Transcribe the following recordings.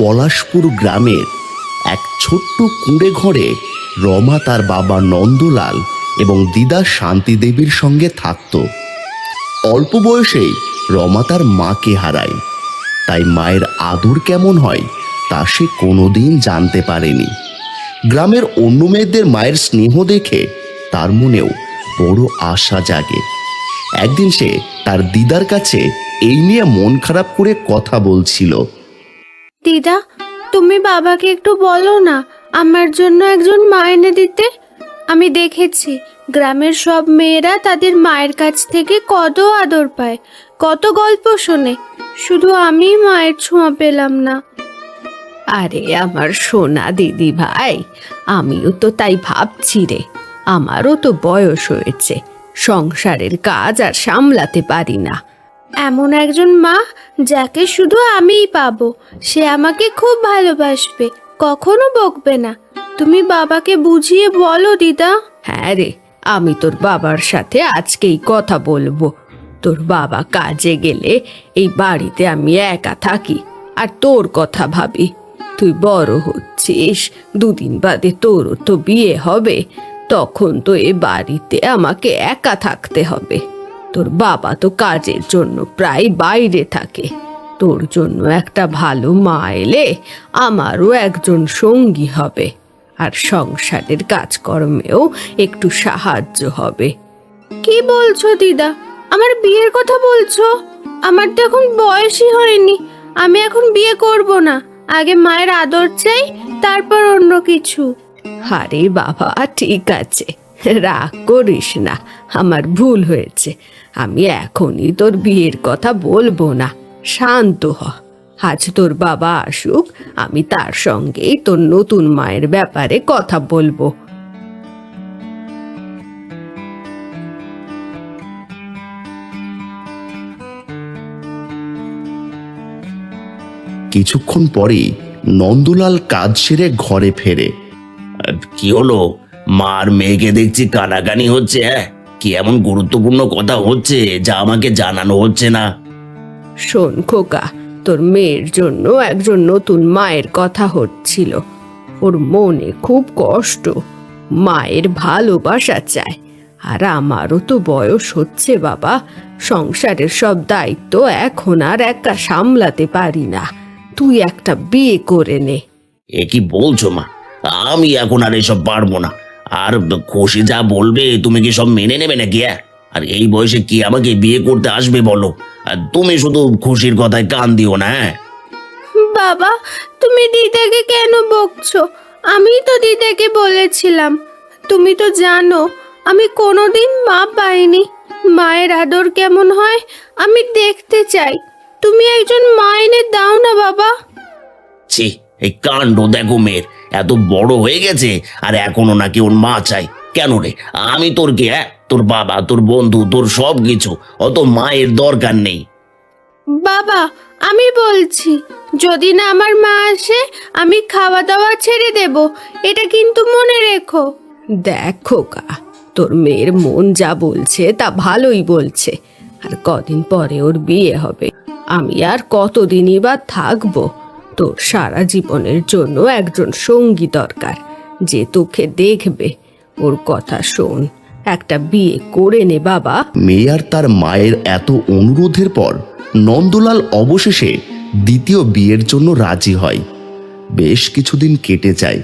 পলাশপুর গ্রামের এক ছোট্ট কুঁড়ে ঘরে রমা তার বাবা নন্দলাল এবং দিদা শান্তি দেবীর সঙ্গে থাকত। অল্প বয়সেই রমা তার মাকে হারায়। তাই মায়ের আদর কেমন হয় তা সে কোনোদিন জানতে পারেনি। গ্রামের অন্য মেয়েদের মায়ের স্নেহ দেখে তার মনেও বড় আশা জাগে। একদিন সে তার দিদার কাছে এই নিয়ে মন খারাপ করে কথা বলছিল। দিদা, তুমি বাবাকে একটু বলো না, আমার জন্য একজন মা এনে দিতে। আমি দেখেছি, গ্রামের সব মেয়েরা তাদের মায়ের কাছ থেকে কত আদর পায়, কত গল্প শোনে। শুধু আমি মায়ের ছোঁয়া পেলাম না। আরে আমার সোনা দিদি ভাই, আমিও তো তাই ভাবছি রে। আমারও তো বয়স হয়েছে, সংসারের কাজ আর সামলাতে পারি না। এমন একজন মা যাকে শুধু আমিই পাবো। সে আমাকে খুব ভালোবাসবে, কখনো বকবে না। তুমি বাবাকে বুঝিয়ে বলো, দিদা। হ্যাঁ রে, আমি তোর বাবার সাথে আজকেই কথা বলব। তোর বাবা কাজে গেলে এই বাড়িতে আমি একা থাকি, আর তোর কথা ভাবি। তুই বড় হচ্ছিস, দুদিন বাদে তোরও তো বিয়ে হবে, তখন তো এ বাড়িতে আমাকে একা থাকতে হবে। তোর বাবা তো কাজের জন্য প্রায় বাইরে থাকে। তোর জন্য একটা ভালো মা এলে আমারও একজন সঙ্গী হবে। আর সংসারের কাজকর্মেও একটু সাহায্য হবে। কি বলছো দিদা? আমার বিয়ের কথা বলছো? আমার তো এখন বয়সই হয়নি। আমি এখন বিয়ে করব না। আগে মায়ের আদর চাই তারপর অন্য কিছু। আরে বাবা ঠিক আছে। রাগ করিস না। আমার ভুল হয়েছে। আমি এখনই তোর বিয়ের কথা বলব না। শান্ত হ। আজ তোর বাবা আসুক আমি তার সঙ্গেই তোর নতুন মায়ের ব্যাপারে কথা বলব। কিছুক্ষণ পরেই নন্দলাল কাজ সেরে ঘরে ফেরে। কি হলো? মার মেয়েকে দেখছি কানাকানি হচ্ছে হ্যাঁ? কি এমন গুরুত্বপূর্ণ কথা হচ্ছে যা আমাকে জানানো হচ্ছে না? শোন খোকা তোর মেয়ের জন্য একজন নতুন মায়ের কথা হচ্ছিল। ওর মনে খুব কষ্ট। মায়ের ভালোবাসা চায়। আর আমারও তো বয়স হচ্ছে বাবা। সংসারের সব দায়িত্ব এখন আর একা সামলাতে পারি না। তুই একটা বিয়ে করে নে। এ কি বলছো মা? আমি এখন আর এসব পারব না। আর খুশি যা বলবে তুমি কি সব মেনে নেবে নাকি হ্যাঁ? আর এই বয়সে কি আমাকে বিয়ে করতে আসবে বলো? আর তুমি শুধু খুশির কথায় কান দিও না হ্যাঁ? বাবা তুমি দিদাকে কেন বকছো? আমি তো দিদাকে বলেছিলাম। তুমি তো জানো আমি কোনোদিন মা পাইনি। মায়ের আদর কেমন হয় আমি দেখতে চাই। তুমি একজন মা এনে দাও না বাবা। ছি এই কাণ্ড দেখো মেয়ের। এত বড় হয়ে গেছে আর এখনও নাকি ওর মা চাই কেন রে? আমি তোর কে হ্যাঁ? তোর বাবা তোর বন্ধু তোর সব কিছু অত মায়ের দরকার নেই। বাবা আমি বলছি যদি না আমার মা আসে আমি খাওয়া দাওয়া ছেড়ে দেব। এটা কিন্তু মনে রেখো। দেখ খোকা তোর মেয়ের মন যা বলছে তা ভালোই বলছে। আর কদিন পরে ওর বিয়ে হবে। আমি আর কতদিনই বা থাকব? তোর সারা জীবনের জন্য একজন সঙ্গী দরকার, যে তোকে দেখবে। ওর কথা শোন, একটা বিয়ে করে নে বাবা। মেয়ে আর তার মায়ের এত অনুরোধের পর নন্দলাল অবশেষে দ্বিতীয় বিয়ের জন্য রাজি হয়। বেশ কিছুদিন কেটে যায়।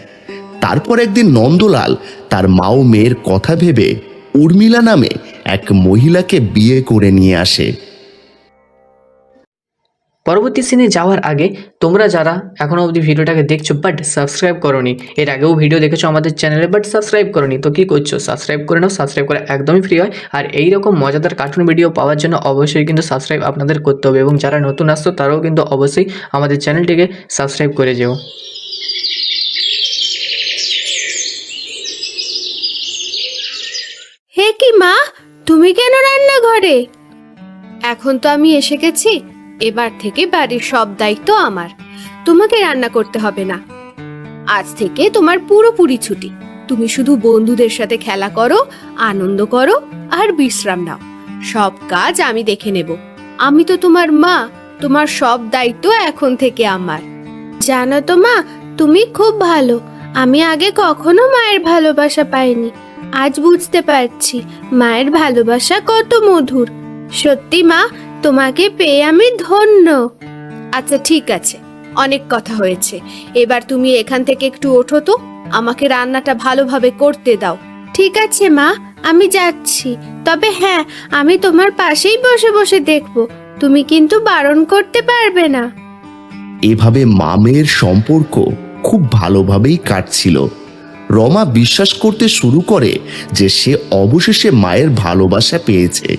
তারপর একদিন নন্দলাল তার মা ও মেয়ের কথা ভেবে উর্মিলা নামে এক মহিলাকে বিয়ে করে নিয়ে আসে। পরবর্তী সিনে যাওয়ার আগে তোমরা যারা এখনও অবধি ভিডিওটাকে দেখছ বাট সাবস্ক্রাইব করনি, এর আগেও ভিডিও দেখেছ আমাদের চ্যানেলে বাট সাবস্ক্রাইব করনি, তো কী করছ? সাবস্ক্রাইব করে নাও সাবস্ক্রাইব করা একদমই ফ্রি হয়। আর এই রকম মজাদার কার্টুন ভিডিও পাওয়ার জন্য অবশ্যই কিন্তু সাবস্ক্রাইব আপনাদের করতে হবে এবং যারা নতুন আসতো তারাও কিন্তু অবশ্যই আমাদের চ্যানেলটিকে সাবস্ক্রাইব করে যেও। হে কি মা? তুমি কেন রান্নাঘরে? এখন তো আমি এসে গেছি। এবার থেকে বাড়ির সব দায়িত্ব আমার। তোমাকে রান্না করতে হবে না। আজ থেকে তোমার পুরোপুরি ছুটি। তুমি শুধু বন্ধুদের সাথে খেলা করো, আনন্দ করো আর বিশ্রাম নাও। সব কাজ আমি দেখে নেব। আমি তো তোমার মা, তোমার সব দায়িত্ব এখন থেকে আমার। জানো তো মা, তুমি খুব ভালো। আমি আগে কখনো মায়ের ভালোবাসা পাইনি। আজ বুঝতে পারছি মায়ের ভালোবাসা কত মধুর। সত্যি মা তোমাকে পেয়ে আমি ধন্য। আচ্ছা ঠিক আছে। অনেক কথা হয়েছে। এবার তুমি এখান থেকে একটু ওঠো তো। আমাকে রান্নাটা ভালোভাবে করতে দাও। ঠিক আছে, মা। আমি যাচ্ছি। তবে হ্যাঁ আমি তোমার পাশেই বসে বসে দেখব। তুমি কিন্তু বারণ করতে পারবে না। এভাবে মামের সম্পর্ক খুব ভালোভাবেই কাটছিল। রমা বিশ্বাস করতে শুরু করে যে সে অবশেষে মায়ের ভালোবাসা পেয়েছে।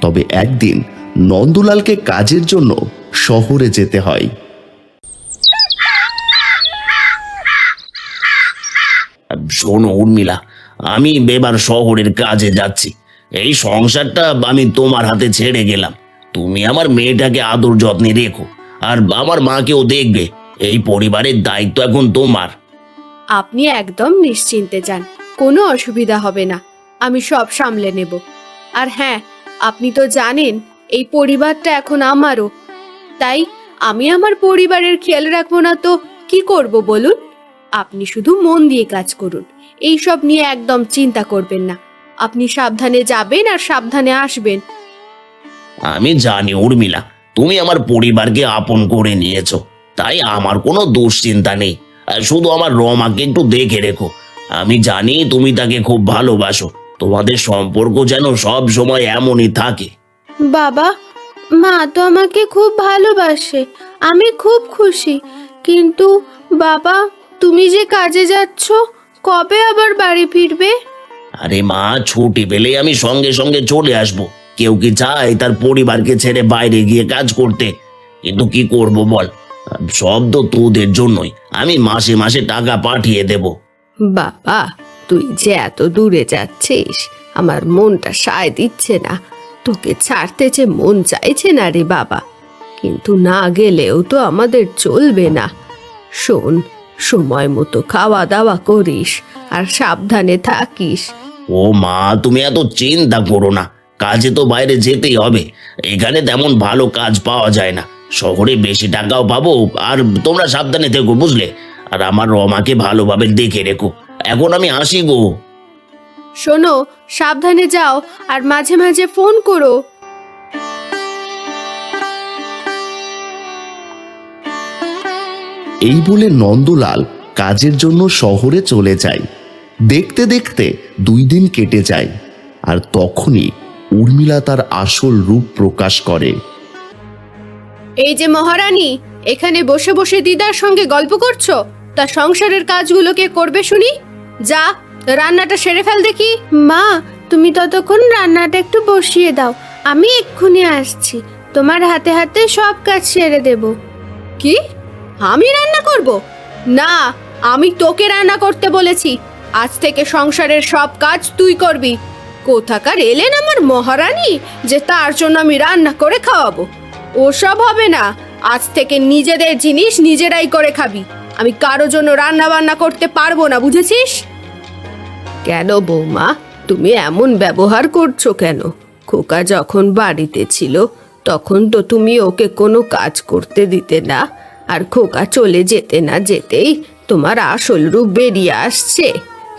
তবে একদিন নন্দলালকে কাজের জন্য শহরে যেতে হয়। শোনো উর্মিলা আমি এবার শহরের কাজে যাচ্ছি। এই সংসারটা আমি তোমার হাতে ছেড়ে গেলাম। তুমি আমার মেয়েটাকে আদর যত্নে রেখো আর আমার মাকেও দেখবে। এই পরিবারের দায়িত্ব এখন তোমার। আপনি একদম নিশ্চিন্তে যান কোনো অসুবিধা হবে না। আমি সব সামলে নেব। আর হ্যাঁ আপনি তো জানেন এই পরিবারটা এখন আমারও। তাই আমি আমার পরিবারের খেয়াল রাখব না তো, কি করব বলুন? আপনি শুধু মন দিয়ে কাজ করুন এই সব নিয়ে একদম চিন্তা করবেন না। আপনি সাবধানে যাবেন আর সাবধানে আসবেন। আমি জানি, উর্মিলা, তুমি আমার পরিবারকে আপন করে নিয়েছো, তাই আমার কোনো দুশ্চিন্তা নেই। আর শুধু আমার রমাকে একটু দেখে রেখো। আমি জানি তুমি তাকে খুব ভালোবাসো, তোমাদের সম্পর্ক যেন সব সময় এমনই থাকে। বাবা মা তো আমাকে খুব ভালোবাসে আমি খুব খুশি। কিন্তু বাবা তুমি যে কাজে যাচ্ছ কবে আবার বাড়ি ফিরবে? আরে মা ছুটি পেলে আমি সঙ্গে সঙ্গে চলে আসব। কেউ কি চায় তার পরিবারকে ছেড়ে বাইরে গিয়ে কাজ করতে? কিন্তু কি করব বল? সব তো তোদের জন্যই। আমি মাসে মাসে টাকা পাঠিয়ে দেব। বাবা তুই যে এত দূরে যাচ্ছিস আমার মনটা সায় দিচ্ছে না। তোকে ছাড়তে যে মন চাইছে না রে বাবা। কিন্তু না গেলেও তো আমাদের চলবে না। শোন, সময় মতো খাওয়া দাওয়া করিস আর সাবধানে থাকিস। ও মা, তুমি এত চিন্তা করো না। কাজে তো বাইরে যেতেই হবে। এখানে তেমন ভালো কাজ পাওয়া যায় না। শহরে বেশি টাকাও পাবো আর তোমরা সাবধানে থেকো, বুঝলে? আর আমার রমাকে ভালোভাবে দেখে রেখো। এখন আমি আসি গো। শোনো সাবধানে যাও আর মাঝে মাঝে ফোন করো। এই বলে নন্দলাল কাজের জন্য শহরে চলে যায়। দেখতে দেখতে দুই দিন কেটে যায় আর তখনই উর্মিলা তার আসল রূপ প্রকাশ করে। এই যে মহারানী এখানে বসে বসে দিদার সঙ্গে গল্প করছ? তা সংসারের কাজগুলো কে করবে শুনি? যা রান্নাটা সেরে ফেল দেখি। মা, তুমি ততক্ষণ রান্নাটা একটু বসিয়ে দাও। আমি এক্ষুনি আসছি। তোমার হাতে হাতে সব কাজ সেরে দেব। কি? আমি রান্না করব? না, আমি তোকে রান্না করতে বলেছি। আজ থেকে সংসারের সব কাজ তুই করবি। কোথাকার এলেন আমার মহারানী যে তার জন্য আমি রান্না করে খাওয়াবো? ওসব হবে না। আজ থেকে নিজেদের জিনিস নিজেরাই করে খাবি। আমি কারও জন্য রান্না বান্না করতে পারব না, বুঝেছিস? কেন বৌমা? তুমি এমন ব্যবহার করছ কেন? খোকা যখন বাড়িতে ছিল, তখন তো তুমি ওকে কোনো কাজ করতে দিতে না। আর খোকা চলে যেতে না যেতেই তোমার আসল রূপ বেরিয়ে আসছে।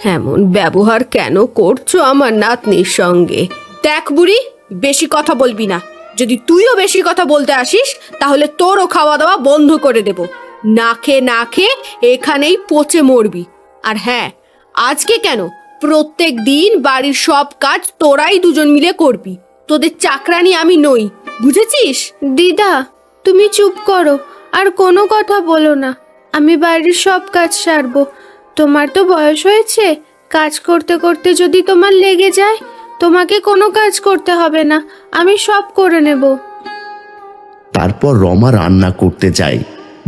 এমন ব্যবহার কেন করছ আমার নাতনির সঙ্গে? দেখ বুড়ি, বেশি কথা বলবি না। যদি তুইও বেশি কথা বলতে আসিস, তাহলে তোরও খাওয়া দাওয়া বন্ধ করে দেব। না খেয়ে না খেয়ে এখানেই পচে মরবি। আর হ্যাঁ আজকে কেন প্রত্যেক দিন বাড়ির সব কাজ তোরাই দুজন মিলে করবি। তোদের চাকরানি আমি নই বুঝেছিস? দিদা তুমি চুপ করো আর কোনো কথা বলো না। আমি বাড়ির সব কাজ সারবো। তোমার তো বয়স হয়েছে কাজ করতে করতে যদি তোমার লেগে যায় তোমাকে কোনো কাজ করতে হবে না আমি সব করে নেব। তারপর রমা রান্না করতে যায়।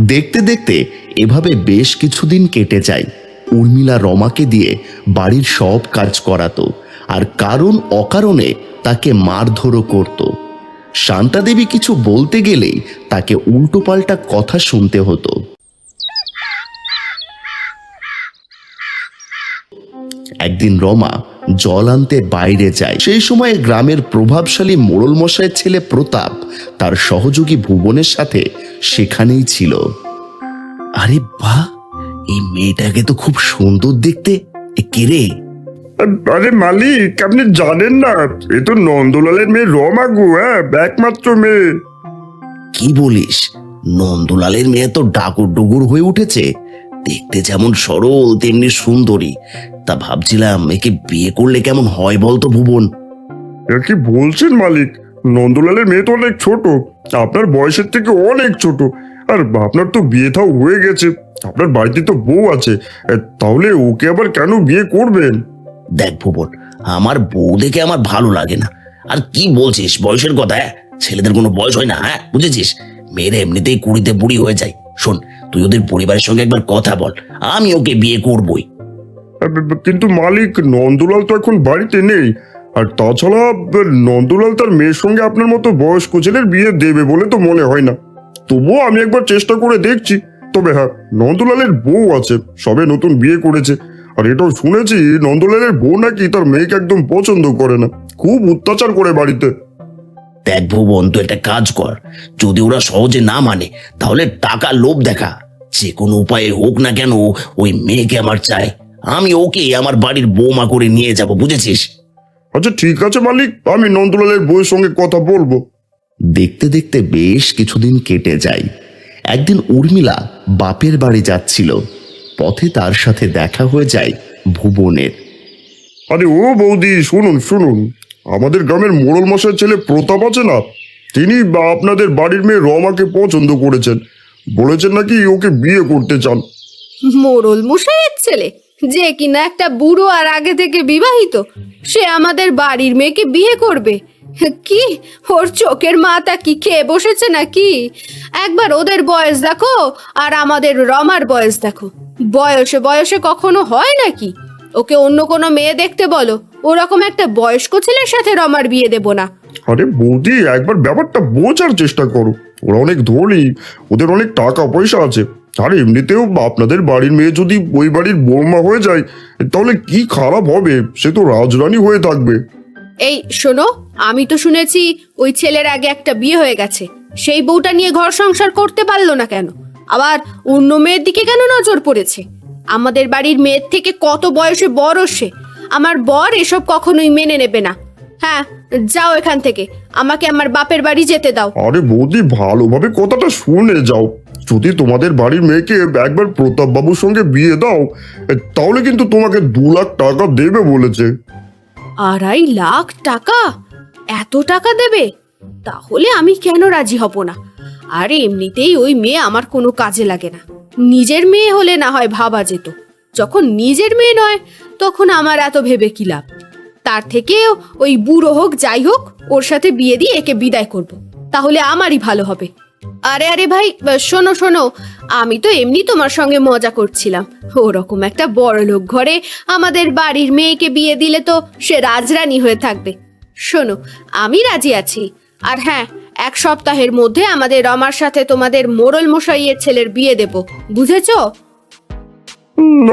দেখতে দেখতে এভাবে বেশ কিছুদিন কেটে যায়। উর্মিলা রমাকে দিয়ে বাড়ির সব কাজ করাতো আর কারণ অকারণে তাকে মারধরও করত। শান্তা দেবী কিছু বলতে গেলেই তাকে উল্টোপাল্টা কথা শুনতে হতো। একদিন রমা জল আনতে বাইরে যায়। সেই সময় গ্রামের প্রভাবশালী মোড়ল মশাইয়ের ছেলে প্রতাপ তার সহযোগী ভুবনের সাথে সেখানেই ছিল। আরে বাহ! এই মেয়েটাকে তো খুব সুন্দর দেখতে। এ কে রে? আরে মালিক আপনি জানেন না এ তো নন্দলালের মেয়ে রমা গো হ্যাঁ একমাত্র মেয়ে। কি বলিস? নন্দলালের মেয়ে তো ডাকুর ডুগুর হয়ে উঠেছে। দেখতে যেমন সরল তেমনি সুন্দরী। তা ভাবছিলাম একে বিয়ে করলে কেমন হয় বলতো ভুবন? কি বলছেন মালিক? নন্দলালের মেয়ে তো অনেক ছোট আপনার বয়সের থেকে অনেক ছোট আর আপনার তো বিয়ে থাও হয়ে গেছে। আপনার বাড়িতে তো বউ আছে তাহলে ওকে আবার কেন বিয়ে করবেন? দেখ ভুবন আমার বউ দেখে আমার ভালো লাগে না। আর কি বলছিস বয়সের কথা হ্যাঁ? ছেলেদের কোনো বয়স হয় না হ্যাঁ? বুঝেছিস? মেয়েরা এমনিতেই কুড়িতে বুড়ি হয়ে যায়। শোন তুই ওদের পরিবারের সঙ্গে একবার কথা বল আমি ওকে বিয়ে করবই। কিন্তু মালিক নন্দলাল তো এখন বাড়িতে নেই। আর তাছাড়া নন্দলাল তার মেয়ের সঙ্গে আপনার মতো বয়স্ক ছেলের বিয়ে দেবে বলে তো মনে হয় না। তবুও আমি একবার চেষ্টা করে দেখছি। তবে হ্যাঁ নন্দলালের বউ আছে সবে নতুন বিয়ে করেছে। আর এটাও শুনেছি নন্দলালের বউ নাকি তার মেয়েকে একদম পছন্দ করে না। খুব অত্যাচার করে বাড়িতে। দেখ ভুবন তো একটা কাজ কর। যদি ওরা সহজে না মানে তাহলে টাকা লোভ দেখা। যে কোনো উপায়ে হোক না কেন ওই মেয়েকে আমার চাই। আমি ওকে আমার বাড়ির বৌমা করে নিয়ে যাব বুঝেছিস? আচ্ছা ঠিক আছে মালিক আমি নন্দলালের বউয়ের সঙ্গে কথা বলব। দেখতে দেখতে বেশ কিছুদিন কেটে যায়। একদিন উর্মিলা বাপের বাড়ি যাচ্ছিল। পথে তার সাথে দেখা হয়ে যায় ভুবনের। আরে ও বৌদি শুনুন শুনুন। আমাদের গ্রামের মোড়ল মশাই ছেলে প্রতাপ আছে না? তিনি বা আপনাদের বাড়ির মেয়ে রমাকে পছন্দ করেছেন। বলেছেন নাকি ওকে বিয়ে করতে চান। মোড়ল মশাইয়ের ছেলে? যে কিনা একটা বুড়ো আর আগে থেকে বিবাহিত, সে আমাদের বাড়ির মেয়েকে বিয়ে করবে। কি? ওর চোখের মাথা কি খেয়ে বসেছে নাকি? একবার ওদের বয়স দেখো আর আমাদের রমার বয়স দেখো। বয়সে বয়সে কখনো হয় নাকি? ওকে অন্য কোনো মেয়ে দেখতে বলো। ওরকম একটা বয়স্ক ছেলের সাথে রমার বিয়ে দেব না। আরে বৌদি, একবার ব্যাপারটা বোঝার চেষ্টা করো। ওরা অনেক ধনী, ওদের অনেক টাকা পয়সা আছে। আর এমনিতেও আপনাদের বাড়ির মেয়ে যদি ওই বাড়ির বৌমা হয়ে যায় তাহলে কি খারাপ হবে? সে তো রাজরানী হয়ে থাকবে। এই শোনো আমি তো শুনেছি ওই ছেলের আগে একটা বিয়ে হয়ে গেছে। সেই বউটা নিয়ে ঘর সংসার করতে পারল না কেন? আবার অন্য মেয়ের দিকে কেন নজর পড়েছে? আমাদের বাড়ির মেয়ের থেকে কত বয়সে বড় সে? আমার বর এসব কখনোই মেনে নেবে না। হ্যাঁ যাও এখান থেকে। আমাকে আমার বাপের বাড়ি যেতে দাও। আরে বৌদি ভালোভাবে কথাটা শুনে যাও। যদি তোমাদের বাড়ির মেয়েকে একবার প্রতাপ বাবুর সঙ্গে বিয়ে দাও তাহলে কিন্তু তোমাকে দু লাখ টাকা দেবে বলেছে। আড়াই লাখ টাকা? এত টাকা দেবে? তাহলে আমি কেন রাজি হব না? আর এমনিতেই ওই মেয়ে আমার কোনো কাজে লাগে না। নিজের মেয়ে হলে না হয় ভাবা যেত। যখন নিজের মেয়ে নয়, তখন আমার এত ভেবে কি লাভ? তার থেকে ওই বুড়ো হোক, যাই হোক, ওর সাথে বিয়ে দিয়ে একে বিদায় করব। তাহলে আমারই ভালো হবে। আরে আরে ভাই শোনো শোনো আমি তো এমনি তোমার সঙ্গে মজা করছিলাম। ওরকম একটা বড় লোক ঘরে আমাদের বাড়ির মেয়েকে বিয়ে দিলে তো সে রাজরানী হয়ে থাকবে। শোনো আমি রাজি আছি। আর হ্যাঁ এক সপ্তাহের মধ্যে আমাদের রমার সাথে তোমাদের মোড়ল মশাইয়ের ছেলের বিয়ে দেব বুঝেছ?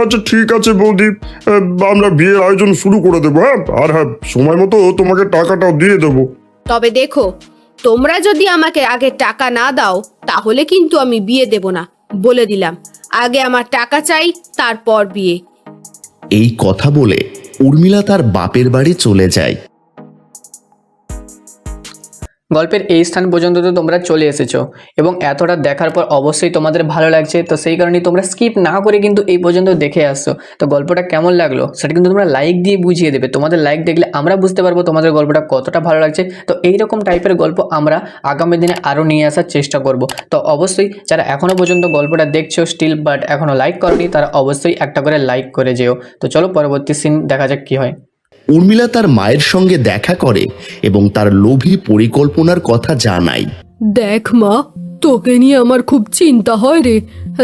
আচ্ছা ঠিক আছে বৌদি। আমরা বিয়ের আয়োজন শুরু করে দেবো হ্যাঁ? আর হ্যাঁ সময় মতো তোমাকে টাকাটাও দিয়ে দেবো। তবে দেখো তোমরা যদি আমাকে আগে টাকা না দাও, তাহলে কিন্তু আমি বিয়ে দেব না, বলে দিলাম। আগে আমার টাকা চাই, তারপর বিয়ে। এই কথা বলে উর্মিলা তার বাপের বাড়ি চলে যায়। গল্পের এই স্থান পর্যন্ত তো তোমরা চলে এসেছ এবং এতটা দেখার পর অবশ্যই তোমাদের ভালো লাগছে, তো সেই কারণে তোমরা স্কিপ না করে কিন্তু এই পর্যন্ত দেখে আসছো। তো গল্পটা কেমন লাগল সেটা কিন্তু তোমরা লাইক দিয়ে বুঝিয়ে দেবে। তোমাদের লাইক দেখলে আমরা বুঝতে পারব তোমাদের গল্পটা কতটা ভালো লাগছে। তো এই রকম টাইপের গল্প আমরা আগামী দিনে আরও নিয়ে আসার চেষ্টা করব। তো অবশ্যই যারা এখনও পর্যন্ত গল্পটা দেখছ স্টিল বাট এখনও লাইক করনি তারা অবশ্যই একটা করে লাইক করে যেও। তো চলো পরবর্তী সিন দেখা যাক কী হয়। উর্মিলা তার মায়ের সঙ্গে দেখা করে এবং তার লোভী পরিকল্পনার কথা জানায়। দেখ মা তোকে নিয়ে আমার খুব চিন্তা হয় রে।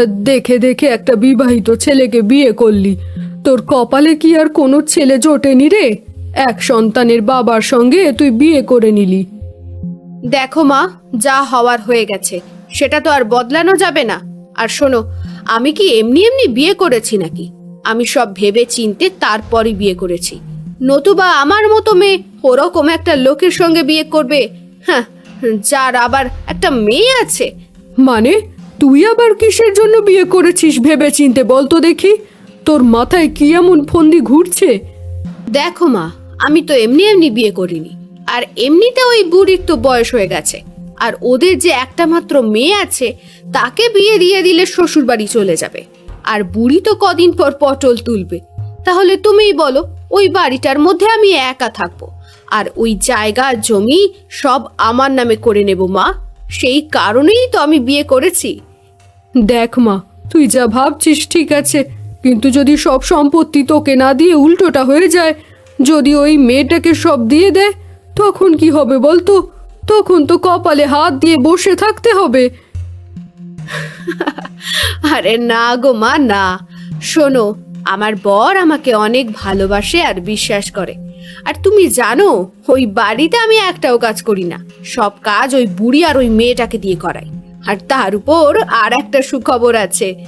দেখে দেখে একটা বিবাহিত ছেলেকে বিয়ে করলি। তোর কপালে কি আর কোনো ছেলে জোটেনি রে? এক সন্তানের বাবার সঙ্গে তুই বিয়ে করে নিলি। দেখো মা যা হওয়ার হয়ে গেছে। সেটা তো আর বদলানো যাবে না। আর শোনো আমি কি এমনি এমনি বিয়ে করেছি নাকি? আমি সব ভেবে চিনতে তারপরই বিয়ে করেছি। নতুবা আমার মতো মেয়ে ওরকম একটা লোকের সঙ্গে বিয়ে করবে। হ্যাঁ যার আবার একটা মেয়ে আছে। মানে তুই আবার কিসের জন্য বিয়ে করেছিস ভেবে চিনতে বল তো দেখি? তোর মাথায় কি এমন ফন্দি ঘুরছে? দেখো মা আমি তো এমনি এমনি বিয়ে করিনি। আর এমনিতে ওই বুড়ির তো বয়স হয়ে গেছে। আর ওদের যে একটা মাত্র মেয়ে আছে তাকে বিয়ে দিয়ে দিলে শ্বশুর বাড়ি চলে যাবে। আর বুড়ি তো কদিন পর পটল তুলবে। তাহলে তুমিই বলো ওই বাড়িটার মধ্যে আমি একা থাকব। আর ওই জায়গা জমি সব আমার নামে করে নেব মা। সেই কারণেই তো আমি বিয়ে করেছি। দেখ মা তুই যা ভাবছিস ঠিক আছে। কিন্তু যদি সব সম্পত্তি তোকে না দিয়ে উল্টোটা হয়ে যায় যদি ওই মেয়েটাকে সব দিয়ে দেয় তখন কি হবে বলতো? তখন তো কপালে হাত দিয়ে বসে থাকতে হবে। আরে না গো মা না। শোনো আমার বর আমাকে অনেক ভালোবাসে আর বিশ্বাস করে। আর তুমি জানো, ওই বাড়িতে আমি একটাও কাজ করি না। সব কাজ ওই বুড়ি আর ওই মেয়েটাকে দিয়ে করাই। আর তার উপর আর একটা সুখবর আছে।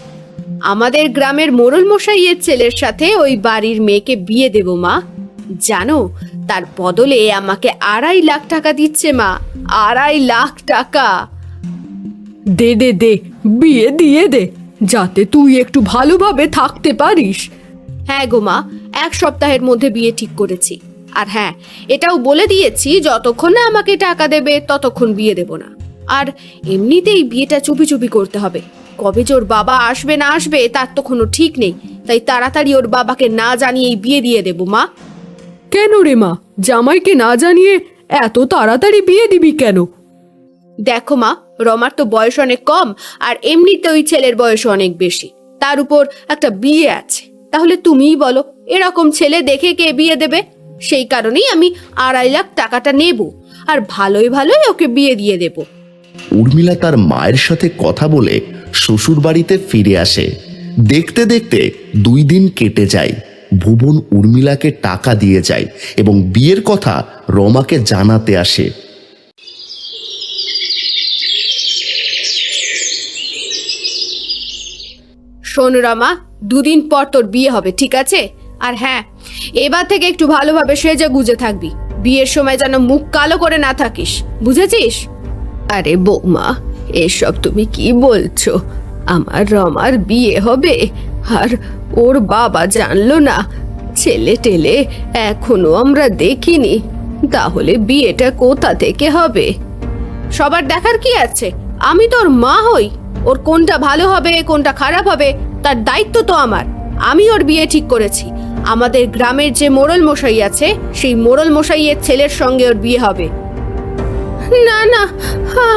আমাদের গ্রামের মোড়ল মশাইয়ের ছেলের সাথে ওই বাড়ির মেয়েকে বিয়ে দেব, মা। জানো, তার বদলে আমাকে আড়াই লাখ টাকা দিচ্ছে, মা। আড়াই লাখ টাকা। দে দে দে, বিয়ে দিয়ে দে। যাতে তুই একটু ভালোভাবে থাকতে পারিস। হ্যাঁ গো মা এক সপ্তাহের মধ্যে বিয়ে ঠিক করেছি। আর হ্যাঁ এটাও বলে দিয়েছি যতক্ষণ না আমাকে টাকা দেবে ততক্ষণ বিয়ে দেব না। আর এমনিতেই বিয়েটা চুপি চুপি করতে হবে। কবে যে ওর বাবা আসবে না আসবে তার তো কোনো ঠিক নেই। তাই তাড়াতাড়ি ওর বাবাকে না জানিয়েই বিয়ে দিয়ে দেবো মা। কেন রে মা? জামাইকে না জানিয়ে এত তাড়াতাড়ি বিয়ে দিবি কেন? দেখো মা রমার তো বয়স অনেক কম, আর এমনিতে ওই ছেলের বয়স অনেক বেশি। তার উপর একটা বিয়ে আছে। তাহলে তুমিই বলো, এরকম ছেলে দেখে কে বিয়ে দেবে? সেই কারণেই আমি আড়াই লাখ টাকাটা নেব, আর ভালোই ভালোই ওকে বিয়ে দিয়ে দেব। উর্মিলা তার মায়ের সাথে কথা বলে শ্বশুর বাড়িতে ফিরে আসে। দেখতে দেখতে দুই দিন কেটে যায়। ভুবন উর্মিলাকে টাকা দিয়ে যায় এবং বিয়ের কথা রমাকে জানাতে আসে। শোন দুদিন পর তোর বিয়ে হবে, ঠিক আছে? আর হ্যাঁ এবার থেকে একটু ভালোভাবে সেজে গুজে থাকবি। বিয়ের সময় যেন মুখ কালো করে না থাকিস, বুঝেছিস? আরে বৌমা, এসব তুমি কি বলছো? আমার রমার বিয়ে হবে, আর ওর বাবা জানলো না। ছেলে টেলে এখনও আমরা দেখিনি, তাহলে বিয়েটা কোথা থেকে হবে? সবার দেখার কি আছে? আমি তোর মা হই। ওর কোনটা ভালো হবে, কোনটা খারাপ হবে, তার দায়িত্ব তো আমার। আমি ওর বিয়ে ঠিক করেছি। আমাদের গ্রামের যে মোড়ল মশাই আছে, সেই মোড়ল মশাইয়ের ছেলের সঙ্গে ওর বিয়ে হবে। না না,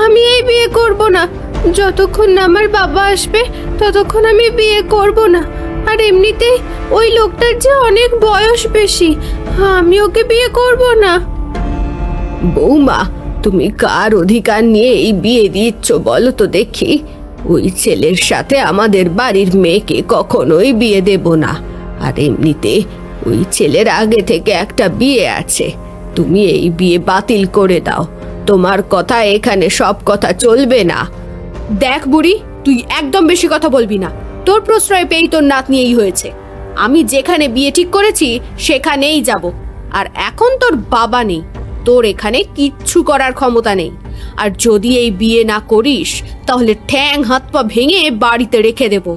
আমি এই বিয়ে করব না। যতক্ষণ না আমার বাবা আসবে, ততক্ষণ আমি বিয়ে করব না। আর এমনিতে ওই লোকটার যে অনেক বয়স বেশি, আমি ওকে বিয়ে করব না। বৌমা, তুমি কার অধিকার নিয়ে এই বিয়ে দিচ্ছ বলো তো দেখি। ওই ছেলের সাথে আমাদের বাড়ির মেয়েকে কখনোই বিয়ে দেব না। আর এমনিতে ওই ছেলের আগে থেকে একটা বিয়ে আছে। তুমি এই বিয়ে বাতিল করে দাও। তোমার কথা এখানে সব কথা চলবে না। দেখ বুড়ি, তুই একদম বেশি কথা বলবি না। তোর প্রশ্রয় পেয়েই তোর নাতনি এই হয়েছে। আমি যেখানে বিয়ে ঠিক করেছি, সেখানেই যাব। আর এখন তোর বাবা নেই। তোর এখানে কিচ্ছু করার ক্ষমতা নেই। আর যদি এই বিয়ে না করিস তাহলে ঠ্যাং হাত পা ভেঙে বাড়িতে রেখে দেব।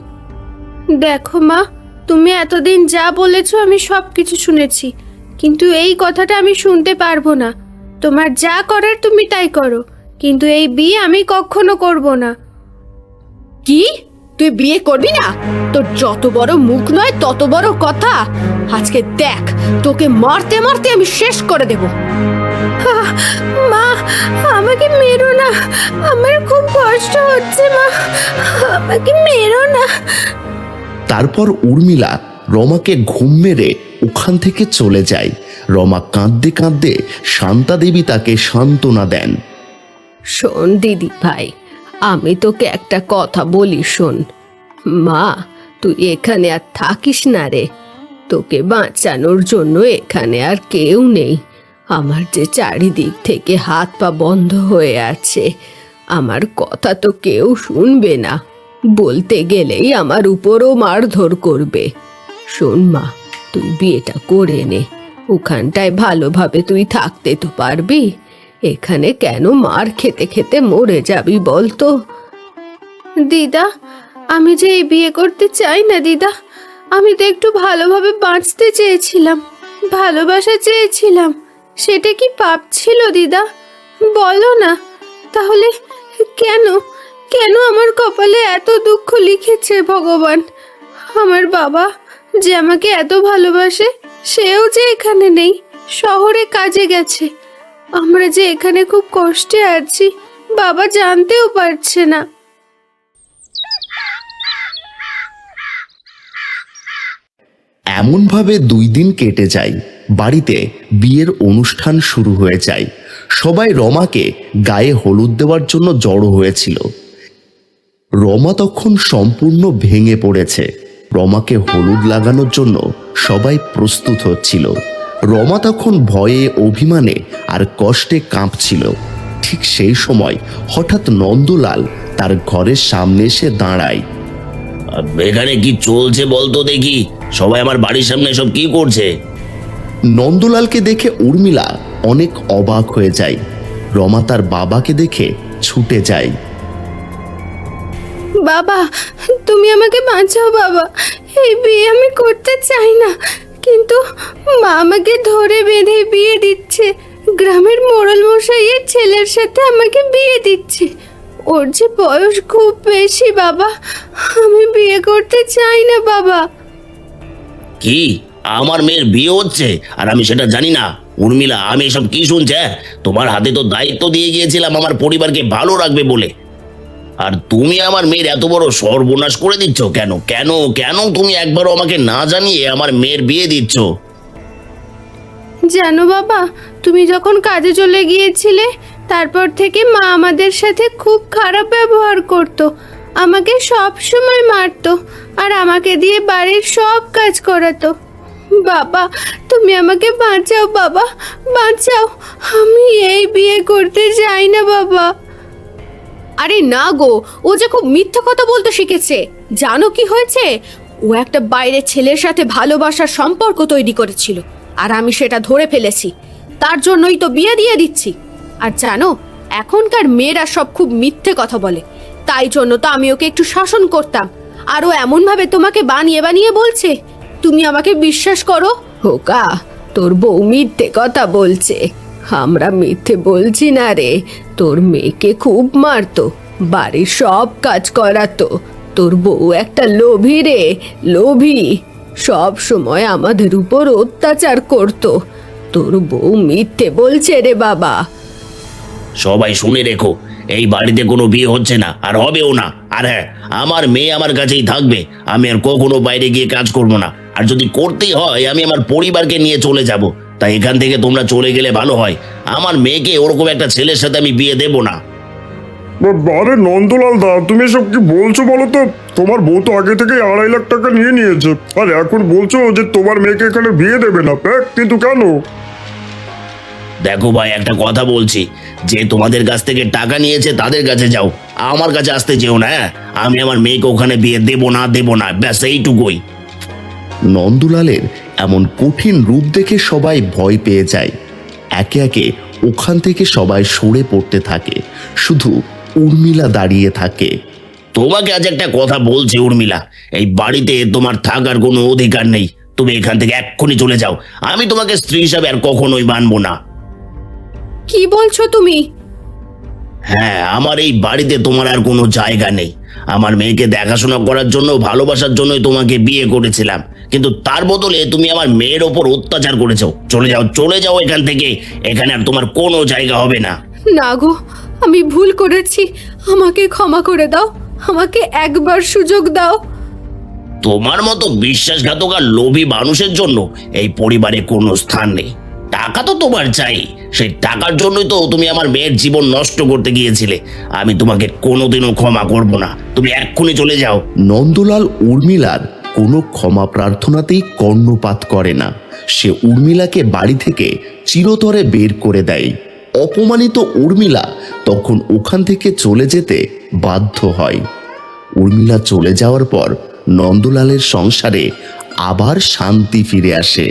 দেখো মা তুমি এতদিন যা বলেছ আমি সব কিছু শুনেছি কিন্তু এই কথাটা আমি শুনতে পারব না। তোমার যা করার তুমি তাই করো কিন্তু এই বিয়ে আমি কখনো করব না। কি? তুই বিয়ে করবি না? তোর যত বড় মুখ নয় তত বড় কথা। আজকে দেখ তোকে মারতে মারতে আমি শেষ করে দেব। মা আমাকে মেরো না। আমার খুব কষ্ট হচ্ছে মা। আমাকে মেরো না। তারপর উর্মিলা রমাকে ঘুম মেরে ওখান থেকে চলে যায়। রমা কাঁদতে কাঁদতে শান্তা দেবী তাকে সান্ত্বনা দেন। শোন দিদি ভাই আমি তোকে একটা কথা বলি, শোন। মা, তুই এখানে আর থাকিস না রে। তোকে বাঁচানোর জন্য এখানে আর কেউ নেই। আমার যে চারিদিক থেকে হাত পা বন্ধ হয়ে আছে, আমার কথা তো কেউ শুনবে না। বলতে গেলেই আমার উপরও মারধর করবে। শোন মা, তুই বিয়েটা করে নে। ওখানটায় ভালোভাবে তুই থাকতে তো পারবি। এখানে কেন মার খেতে খেতে মরে যাবি বলতো? দিদা, আমি যে এই বিয়ে করতে চাই না দিদা, আমি তো একটু ভালোভাবে বাঁচতে চেয়েছিলাম, ভালোবাসা চেয়েছিলাম, সেটা কি পাপ ছিল দিদা? বলো না, তাহলে কেন কেন আমার কপালে এত দুঃখ লিখেছে ভগবান? আমার বাবা যে আমাকে এত ভালোবাসে, সেও যে এখানে নেই, শহরে কাজে গেছে আমরা যে এখানে খুব কষ্টে আছি, বাবা জানতেও পারছে না। এমনভাবে দুই দিন কেটে যায়, বাড়িতে বিয়ের অনুষ্ঠান শুরু হয়ে যায়। সবাই রমাকে গায়ে হলুদ দেওয়ার জন্য জড়ো হয়েছিল। রমা তখন সম্পূর্ণ ভেঙে পড়েছে। রমাকে হলুদ লাগানোর জন্য সবাই প্রস্তুত হচ্ছিল। রমা তখন ভয়ে অভিমানে আর কষ্টে কাঁপছিল। ঠিক সেই সময় হঠাৎ নন্দলাল তার ঘরের সামনে এসে দাঁড়ায়। এখানে কি চলছে বলতো দেখি? সবাই আমার বাড়ির সামনে সব কি করছে? নন্দলালকে দেখে উর্মিলা অনেক অবাক হয়ে যায়। রমা তার বাবাকে দেখে ছুটে যায়। বাবা তুমি আমাকে বাঁচাও বাবা। এই বিয়ে আমি করতে চাই না। কিন্তু মা আমাকে ধরে বেঁধে বিয়ে দিচ্ছে। গ্রামের মোড়ল মশাইয়ের ছেলের সাথে আমাকে বিয়ে দিচ্ছে। ওর যে বয়স খুব বেশি বাবা, আমি বিয়ে করতে চাই না বাবা। কি? আমার মেয়ের বিয়ে হচ্ছে? আর আমি সেটা জানি না। উর্মিলা, আমি এসব কি শুনছি হ্যাঁ? তোমার হাতে তো দায়িত্ব দিয়ে গিয়েছিলাম আমার পরিবারকে ভালো রাখবে বলে। আর তুমি আমার মেয়ের এত বড় সর্বনাশ করে দিচ্ছ কেন? কেন কেন তুমি একবারও আমাকে না জানিয়ে আমার মেয়ের বিয়ে দিচ্ছ? জানো বাবা, তুমি যখন কাজে চলে গিয়েছিলে, তারপর থেকে মা আমাদের সাথে খুব খারাপ ব্যবহার করত। আমাকে সব সময় মারতো আর আমাকে দিয়ে বাড়ির সব কাজ করাতো। বাবা, তুমি আমাকে বাঁচাও বাবা, বাঁচাও। আমি এই বিয়ে করতে চাই না বাবা। আরে না গো, ও যে খুব মিথ্যে কথা বলতে শিখেছে। জানো কি হয়েছে? ও একটা বাইরের ছেলের সাথে ভালোবাসার সম্পর্ক তৈরি করেছিল, আর আমি সেটা ধরে ফেলেছি। তার জন্যই তো বিয়ে দিয়ে দিচ্ছি। আর জানো, এখনকার মেয়েরা সব খুব মিথ্যে কথা বলে। তাই জন্য তো আমি ওকে একটু শাসন করতাম। আর ও এমনভাবে তোমাকে বানিয়ে বানিয়ে বলছে, তুমি আমাকে বিশ্বাস করো? হোকা, তোর বউ মিথ্যে কথা বলছে। আমরা মিথ্যে বলছি না রে। তোর মেয়েকে খুব মারতো, বাড়ির সব কাজ করাতো। তোর বউ একটা লোভী রে, লোভী। সব সময় আমাদের উপর অত্যাচার করতো। তোর বউ মিথ্যে বলছে রে বাবা। সবাই শুনে রেখো, এই বাড়িতে কোনো বিয়ে হচ্ছে না, আর হবেও না। আর হ্যাঁ আমার মেয়ে আমার কাছেই থাকবে, আমি আর কখনো বাইরে গিয়ে কাজ করব না। আর যদি করতেই হয়, আমি আমার পরিবারকে নিয়ে চলে যাব। তাই এখান থেকে তোমরা চলে গেলে ভালো হয়। আমার মেয়েকে ওরকম একটা ছেলের সাথে আমি বিয়ে দেব না। আরে নন্দলাল দা তুমি এসব কি বলছো বলো তো? তোমার বউ তো আগে থেকে আড়াই লাখ টাকা নিয়ে নিয়েছে। আর এখন বলছো যে তোমার মেয়েকে এখানে বিয়ে দেবে না। কিন্তু কেন? দেখো ভাই একটা কথা বলছি। যে তোমাদের কাছ থেকে টাকা নিয়েছে তাদের কাছে যাও। আমার কাছে আসতে চেও না হ্যাঁ? আমি আমার মেয়েকে ওখানে বিয়ে দেবো না দেবো না। ব্যাস এইটুকুই। নন্দলালের এমন কঠিন রূপ দেখে সবাই ভয় পেয়ে যায়। একে একে ওখান থেকে সবাই সরে পড়তে থাকে। শুধু উর্মিলা দাঁড়িয়ে থাকে। তোমাকে আজ একটা কথা বলছি উর্মিলা। এই বাড়িতে তোমার থাকার কোনো অধিকার নেই। তুমি এখান থেকে এক্ষুনি চলে যাও। আমি তোমাকে স্ত্রী হিসাবে আর কখনোই মানবো না। কি বলছো তুমি? হ্যাঁ আমার এই বাড়িতে তোমার আর কোনো জায়গা নেই। আমার মেয়েকে দেখাশোনা করার জন্য ভালোবাসার জন্যই তোমাকে বিয়ে করেছিলাম। কিন্তু তার বদলে তুমি আমার মেয়ের ওপর অত্যাচার করেছ। চলে যাও চলে যাও এখান থেকে। এখানে আর তোমার কোনো জায়গা হবে না। না গো আমি ভুল করেছি। আমাকে ক্ষমা করে দাও। আমাকে একবার সুযোগ দাও। তোমার মতো বিশ্বাসঘাতক আর লোভী মানুষের জন্য এই পরিবারে কোনো স্থান নেই। টাকা তো তোমার চাই। সেই টাকার জন্যই তো তুমি আমার মেয়ের জীবন নষ্ট করতে গিয়েছিলে। আমি তোমাকে কোনোদিনও ক্ষমা করব না। তুমি এক্ষুনি চলে যাও। নন্দলাল উর্মিলার কোনো ক্ষমা প্রার্থনাতেই কর্ণপাত করে না। সে উর্মিলাকে বাড়ি থেকে চিরতরে বের করে দেয়। অপমানিত উর্মিলা তখন ওখান থেকে চলে যেতে বাধ্য হয়। উর্মিলা চলে যাওয়ার পর নন্দলালের সংসারে আবার শান্তি ফিরে আসে।